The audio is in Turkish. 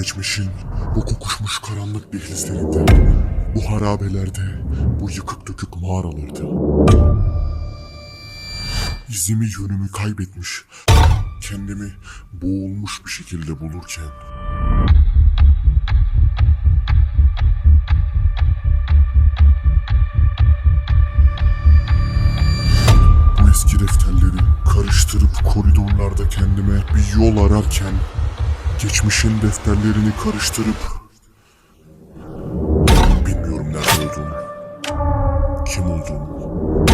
geçmişin bu kokuşmuş karanlık dehlizlerinde, bu harabelerde, bu yıkık dökük mağaralarda. İzimi yönümü kaybetmiş, kendimi boğulmuş bir şekilde bulurken bu eski defterleri karıştırıp koridorlarda kendime bir yol ararken Geçmişin defterlerini karıştırıp... Bilmiyorum nerede olduğumu, kim olduğumu,